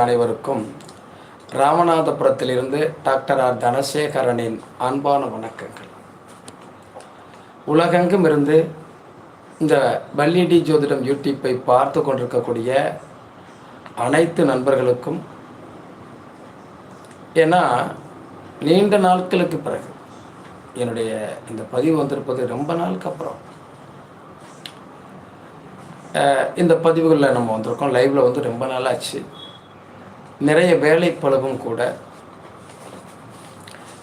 அனைவருக்கும் ராமநாதபுரத்திலிருந்து doctor R தனசேகரனின் அன்பான வணக்கங்கள். உலகெங்கும் இருந்து இந்த பல்லிடி ஜோதிடம் யூடியூப்பை பார்த்து கொண்டிருக்கக்கூடிய அனைத்து நண்பர்களுக்கும் ஏன்னா நீண்ட நாட்களுக்கு பிறகு என்னுடைய இந்த பதிவு வந்திருப்பது ரொம்ப நாளுக்கு அப்புறம். அஹ் இந்த பதிவுகளில் நம்ம வந்திருக்கோம். லைவில் வந்து ரொம்ப நாள் ஆச்சு நிறைய வேலை பழகும் கூட.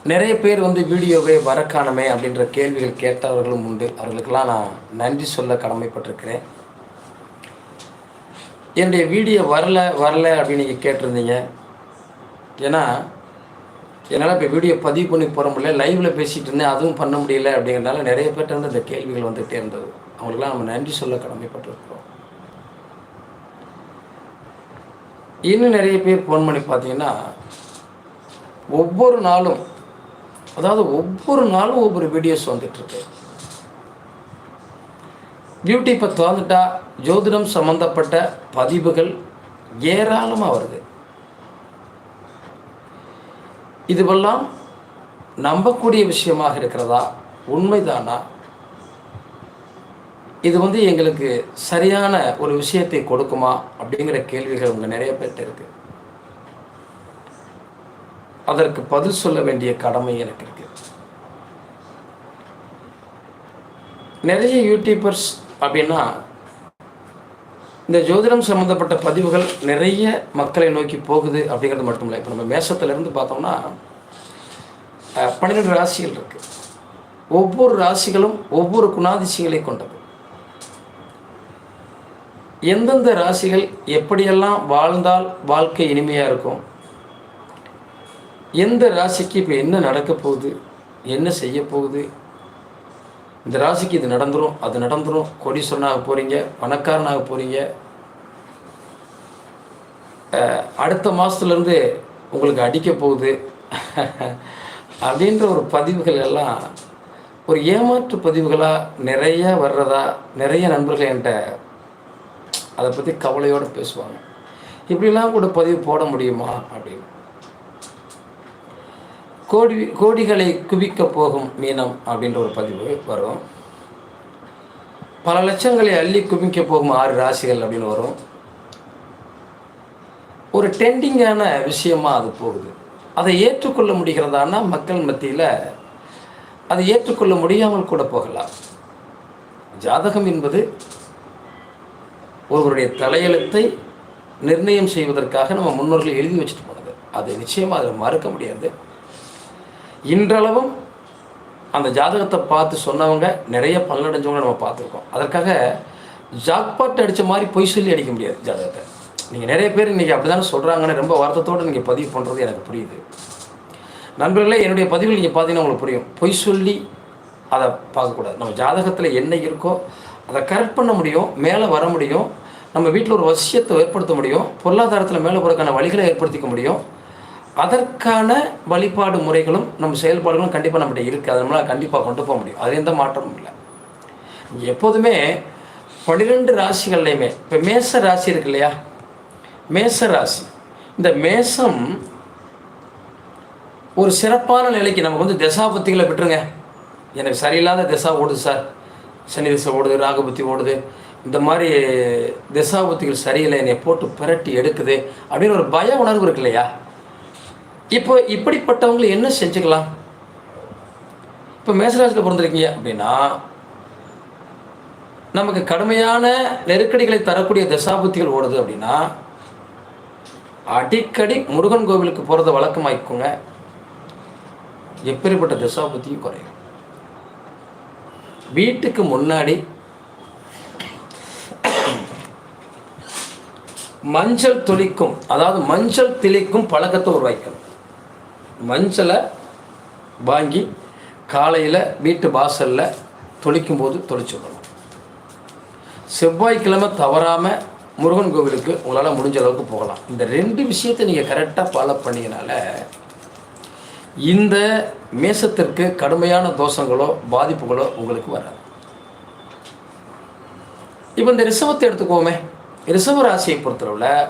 நிறைய பேர் வந்து வீடியோவை வரக்கானமே அப்படின்ற கேள்விகள் கேட்டவர்களும் உண்டு. அவர்களுக்கெல்லாம் நான் நன்றி சொல்ல கடமைப்பட்டிருக்கிறேன். என்னுடைய வீடியோ வரல வரல அப்படின்னு நீங்கள் கேட்டிருந்தீங்க. ஏன்னா என்னால் இப்போ வீடியோ பதிவு பண்ணி போகிற முடியல. லைவில் பேசிகிட்டு இருந்தேன். அதுவும் பண்ண முடியல அப்படிங்கிறதுனால நிறைய பேர்ட்ட வந்து இந்த கேள்விகள் வந்துகிட்டே இருந்தது. அவங்களுக்குலாம் நம்ம நன்றி சொல்ல கடமைப்பட்டிருக்கிறோம். இன்னும் நிறைய பேர் ஃபோன் பண்ணி பார்த்தீங்கன்னா ஒவ்வொரு நாளும் அதாவது ஒவ்வொரு நாளும் ஒவ்வொரு வீடியோஸ் வந்துட்டுருக்கு யூடியூப்பை திறந்துட்டா ஜோதிடம் சம்மந்தப்பட்ட பதிவுகள் ஏராளமாக வருது. இதுவெல்லாம் நம்பக்கூடிய விஷயமாக இருக்கிறதா? உண்மைதானா? இது வந்து எங்களுக்கு சரியான ஒரு விஷயத்தை கொடுக்குமா அப்படிங்கிற கேள்விகள் உங்க நிறைய பேர்கிட்ட இருக்கு. அதற்கு பதில் சொல்ல வேண்டிய கடமை எனக்கு இருக்கு. நிறைய யூடியூபர்ஸ் அப்படின்னா இந்த ஜோதிடம் சம்மந்தப்பட்ட பதிவுகள் நிறைய மக்களை நோக்கி போகுது அப்படிங்கிறது மட்டும் இல்லை இப்போ நம்ம மேசத்துலேருந்து பார்த்தோம்னா பன்னிரெண்டு ராசிகள் இருக்கு. ஒவ்வொரு ராசிகளும் ஒவ்வொரு குணாதிசயங்களை கொண்டது. எந்தெந்த ராசிகள் எப்படியெல்லாம் வாழ்ந்தால் வாழ்க்கை இனிமையாக இருக்கும்? எந்த ராசிக்கு இப்போ என்ன நடக்க போகுது? என்ன செய்ய போகுது? இந்த ராசிக்கு இது நடந்துடும் அது நடந்துரும். கோடீஸ்வரனாக போகிறீங்க பணக்காரனாக போகிறீங்க அடுத்த மாதத்துலேருந்து உங்களுக்கு அடிக்க போகுது. அப்படின்ற ஒரு பதிவுகள் எல்லாம் ஒரு ஏமாற்று பதிவுகளாக நிறைய வர்றதா நிறைய நண்பர்கள் என்கிட்ட அதை பற்றி கவலையோடு பேசுவாங்க. இப்படிலாம் கூட பதிவு போட முடியுமா? அப்படின்னு. கோடி கோடிகளை குவிக்க போகும் மீனம் அப்படின்ற ஒரு பதிவு வரும். பல லட்சங்களை அள்ளி குவிக்க போகும் ஆறு ராசிகள் அப்படின்னு வரும். ஒரு டெண்டிங்கான விஷயமா அது போகுது. அதை ஏற்றுக்கொள்ள முடிகிறதானா? மக்கள் மத்தியில் அதை ஏற்றுக்கொள்ள முடியாமல் கூட போகலாம். ஜாதகம் என்பது ஒருவருடைய தலையெழுத்தை நிர்ணயம் செய்வதற்காக நம்ம முன்னோர்கள் எழுதி வச்சுட்டு போனது. அது நிச்சயமாக அதை மறுக்க முடியாது. இன்றளவும் அந்த ஜாதகத்தை பார்த்து சொன்னவங்க நிறைய பலனடைஞ்சவங்க நம்ம பார்த்துருக்கோம். அதற்காக ஜாக்பாட் அடித்த மாதிரி பொய் சொல்லி அடிக்க முடியாது ஜாதகத்தை. நீங்கள் நிறைய பேர் இன்றைக்கி அப்படி தானே சொல்கிறாங்கன்னு ரொம்ப வருத்தத்தோடு நீங்கள் பதிவு பண்ணுறது எனக்கு புரியுது. நண்பர்களே என்னுடைய பதிவில் நீங்கள் பார்த்தீங்கன்னா உங்களுக்கு புரியும். பொய் சொல்லி அதை பார்க்கக்கூடாது. நம்ம ஜாதகத்தில் என்ன இருக்கோ அதை கரெக்ட் பண்ண முடியும் மேலே வர முடியும். நம்ம வீட்டில் ஒரு வசியத்தை ஏற்படுத்த முடியும் பொருளாதாரத்தில் மேலே போகிறதுக்கான வழிகளை ஏற்படுத்திக்க முடியும். அதற்கான வழிபாடு முறைகளும் நம்ம செயல்பாடுகளும் கண்டிப்பாக நம்மகிட்ட இருக்குது அதை நம்மளால் கண்டிப்பாக கொண்டு போக முடியும். அது எந்த மாற்றமும் இல்லை. எப்போதுமே பன்னிரெண்டு ராசிகள்லையுமே இப்போ மேச ராசி இருக்கு இல்லையா? மேச ராசி. இந்த மேசம் ஒரு சிறப்பான நிலைக்கு நமக்கு வந்து திசாபத்திகளை விட்டுருங்க. எனக்கு சரியில்லாத திசா ஓடுது சார். சனி திசை ஓடுது ராகபுத்தி ஓடுது. இந்த மாதிரி திசாபுத்திகள் சரியில்லை என்னை போட்டு பிரட்டி எடுக்குது அப்படின்னு ஒரு பய உணர்வு இருக்கு இல்லையா? இப்போ இப்படிப்பட்டவங்களை என்ன செஞ்சுக்கலாம்? இப்போ மேசராஜில் பிறந்திருக்கீங்க அப்படின்னா நமக்கு கடுமையான நெருக்கடிகளை தரக்கூடிய தசாபுத்திகள் ஓடுது அப்படின்னா அடிக்கடி முருகன் கோவிலுக்கு போகிறத வழக்கமாக்கிக்கோங்க எப்பேற்பட்ட தசாபுத்தியும் குறையும். வீட்டுக்கு முன்னாடி மஞ்சள் துளிக்கும் அதாவது மஞ்சள் தெளிக்கும் பழக்கத்தை உருவாக்கணும் மஞ்சளை வாங்கி காலையில் வீட்டு வாசலில் தொளிக்கும் போது தொளிச்சு விடணும். செவ்வாய்க்கிழமை தவறாமல் முருகன் கோவிலுக்கு உங்களால் முடிஞ்ச அளவுக்கு போகலாம். இந்த ரெண்டு விஷயத்தை நீங்கள் கரெக்டாக ஃபாலோ பண்ணிங்கனால இந்த மேசத்திற்கு கடுமையான தோஷங்களோ பாதிப்புகளோ உங்களுக்கு வராது. இப்போ இந்த ரிசவத்தை எடுத்துக்கோமே. ரிசவ ராசியை பொறுத்தளவில்